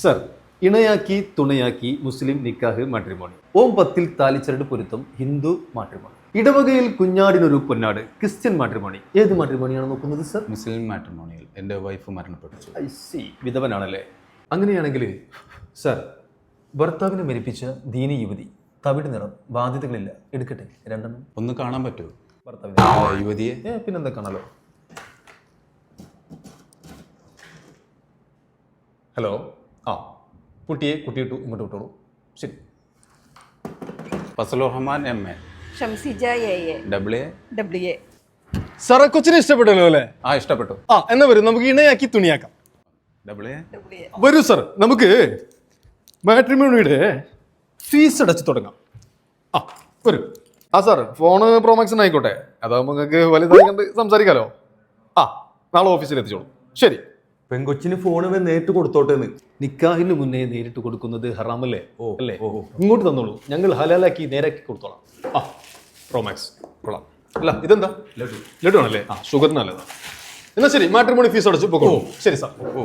Sir ഇണയാക്കി തുണയാക്കി മുസ്ലിം നിക്കാഹ് matrimony. ഓം പത്തിൽ താലിച്ചരട് പൊരുത്തം ഹിന്ദു മാട്രിമോണി. ഇടവകയിൽ കുഞ്ഞാടിനൊരു പൊന്നാട് ക്രിസ്ത്യൻ മാട്രിമോണി. ഏത് മാട്രിമോണിയാണ് നോക്കുന്നത് സർ? മുസ്ലിം മാട്രിമോണിയിൽ. എന്റെ വൈഫ് മരണപ്പെട്ടു ഐ സി. വിധവനാണല്ലേ? അങ്ങനെയാണെങ്കിൽ സർ ഭർത്താവിനെ മരിപ്പിച്ച ദീനി യുവതി തവിട് നിറം ബാധ്യതകളില്ല. എടുക്കട്ടെ രണ്ടെണ്ണം. ഒന്ന് കാണാൻ പറ്റുമോ? ഭർത്താവിനെ യുവതിയെ? പിന്നെന്താ കാണാലോ? ഹലോ. ആ കുട്ടിയെ കുട്ടിയിട്ടു ഇങ്ങോട്ട് വിട്ടോളൂ. ശരി. Fazal Rahman M A. Shamsija A A. W A. W A. സാറേ കൊച്ചിനെ ഇഷ്ടപ്പെട്ടല്ലോ അല്ലേ? ആ ഇഷ്ടപ്പെട്ടു. ആ എന്നാ വരും നമുക്ക് ഇണയാക്കി തുണിയാക്കാം. എ. W A. വരൂ സാർ നമുക്ക് മാട്രിമോണിയുടെ ഫീസ് അടച്ച് തുടങ്ങാം. ആ വരൂ. ആ സാർ ഫോണ് പ്രോമാക്സിന് ആയിക്കോട്ടെ അതാകുമ്പോൾ നിങ്ങൾക്ക് വലുതായി കണ്ട് സംസാരിക്കാലോ. ആ നാളെ ഓഫീസിൽ എത്തിച്ചോളൂ. ശരി. പെങ്കൊച്ചിന് ഫോൺ നേരിട്ട് കൊടുത്തോട്ടെന്ന്. നിക്കാഹിന് മുന്നേ നേരിട്ട് കൊടുക്കുന്നത് ഹറാമല്ലേ? ഓ അല്ലേ? ഓ ഇങ്ങോട്ട് തന്നോളൂ. ഞങ്ങൾ ഹലാലാക്കി നേരാക്കി കൊടുത്തോളാം. ആ പ്രോമാക്സ് കൊള്ളാം. അല്ല ഇതെന്താ? ലഡു. ലഡു ആണല്ലേ ആ ഷുഗർ നല്ലതാ. എന്നാ ശരി മാട്രിമോണി ഫീസ് അടച്ചു. പോകോ ശരി സാർ. ഓ.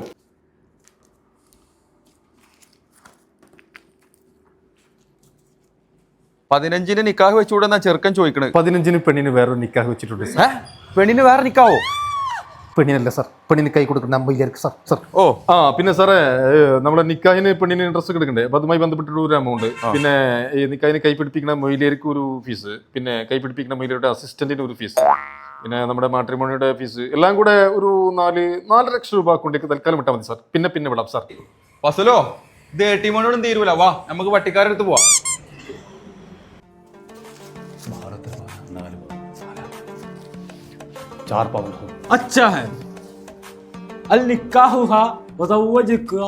പതിനഞ്ചിന് നിക്കാഹ് വെച്ചുകൂടെ ചെറുക്കൻ ചോദിക്കണേ പതിനഞ്ചിന് പെണ്ണിന് വേറൊരു നിക്കാഹ് വെച്ചിട്ടുണ്ട് പെണ്ണിന് വേറെ നിക്കാവോ? പെണ്ണിനല്ല സാർ. പെണ്ണിന് കൈ കൊടുക്കുന്ന അമ്മയിലേക്ക് സാർ. സാർ. ഓ. ആ പിന്നെ സാറേ നമ്മുടെ നമ്മളെ നിക്കാഹിന് പെണ്ണിന് ഇൻട്രസ്റ്റ് എടുക്കണ്ടേ? അപ്പൊ അതുമായി ബന്ധപ്പെട്ടിട്ട് ഒരു എമൗണ്ട് പിന്നെ ഈ നിക്കാഹിന് കൈ പിടിപ്പിക്കുന്ന മൊയിലേക്ക് ഒരു ഫീസ് പിന്നെ കൈ പിടിപ്പിക്കുന്ന മൊയിലയുടെ അസിസ്റ്റന്റിന് ഒരു ഫീസ് പിന്നെ നമ്മുടെ മാട്രിമോണിയുടെ ഫീസ് എല്ലാം കൂടെ ഒരു നാല് നാല് ലക്ഷം രൂപ കൊണ്ടേക്ക് തൽക്കാലം വിട്ടാൽ മതി സാർ. പിന്നെ പിന്നെ വിടാം സാർ. ഫസലോ ഇത് എ ടി മോനോടും തീരൂല. വാ നമുക്ക് വട്ടിക്കാരെടുത്ത് പോവാം. ചാർ പവൻ अच्छा है अल निकाहुहा वज़व्वजुका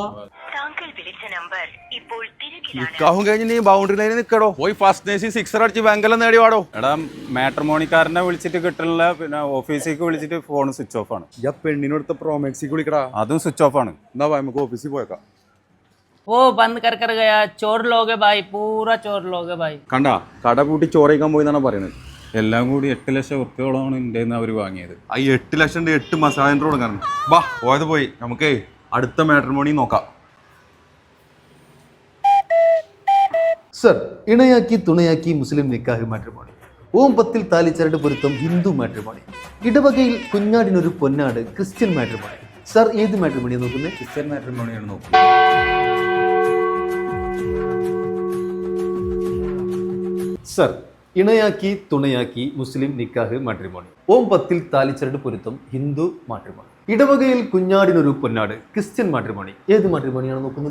താങ്കൾ വിളിച്ച നമ്പർ ഇപ്പോൾ തിരക്കിലാണ് നിക്കാഹും കഴിഞ്ഞ് നീ ബൗണ്ടറി ലൈനിൽ നിൽക്കടോ പോയി ഫസ്റ്റ് നേസി സിക്സർ അടിച്ച് ബാങ്കെല്ലാം നേടി വാടോ എടാ മാട്രിമോണിക്കാരനെ വിളിച്ചിട്ട് കിട്ടണില്ല പിന്നെ ഓഫീസിലേക്ക് വിളിച്ചിട്ട് ഫോൺ സ്വിച്ച് ഓഫ് ആണ് ഞാൻ പെണ്ണിനടുത്ത പ്രോമാക്സിക്ക് വിളിക്കടാ അതും സ്വിച്ച് ഓഫ് ആണ് എന്നാ വാ, നമുക്ക് ഓഫീസിൽ പോയേക്കാം वो बंद कर कर गया चोर लोगे भाई पूरा चोर लोगे भाई കണ്ടാ കട പൂട്ടി ചോറയിക്കാൻ പോയി എന്നാണ് പറയുന്നത് എല്ലാം കൂടി എട്ട് ലക്ഷം ഉറുപ്പ്യോളമാണ് എന്റെ അവർ വാങ്ങിയത്. ആ ഈ എട്ട് ലക്ഷം എട്ട് മസാല തുടങ്ങാൻ വാ പോയത് പോയി. നമുക്കേ അടുത്ത മാട്രിമോണി നോക്കാം. സർ ഇണയാക്കി തുണയാക്കി മുസ്ലിം നിക്കാഹ് മാട്രിമോണി. ഓം പത്തിൽ താലിച്ചരട് പൊരുത്തം ഹിന്ദു മാട്രിമോണി. ഇടവകയിൽ കുഞ്ഞാടിനൊരു പൊന്നാട് ക്രിസ്ത്യൻ മാട്രിമോണി. സർ ഏത് മാട്രിമോണിയാണ് നോക്കുന്നത് ക്രിസ്ത്യൻ മാട്രിമോണിയാണ് നോക്കുന്നത്. സർ ഇണയാക്കി തുണയാക്കി മുസ്ലിം നിക്കാഹ് മാട്രിമോണി. ഓം പത്തിൽ താലിച്ചരട് പൊരുത്തം ഹിന്ദു മാട്രിമോണി. ഇടവകയിൽ കുഞ്ഞാടിനൊരു പൊന്നാട് ക്രിസ്ത്യൻ മാട്രിമോണി. ഏത് മാട്രിമോണിയാണ് നോക്കുന്നത്?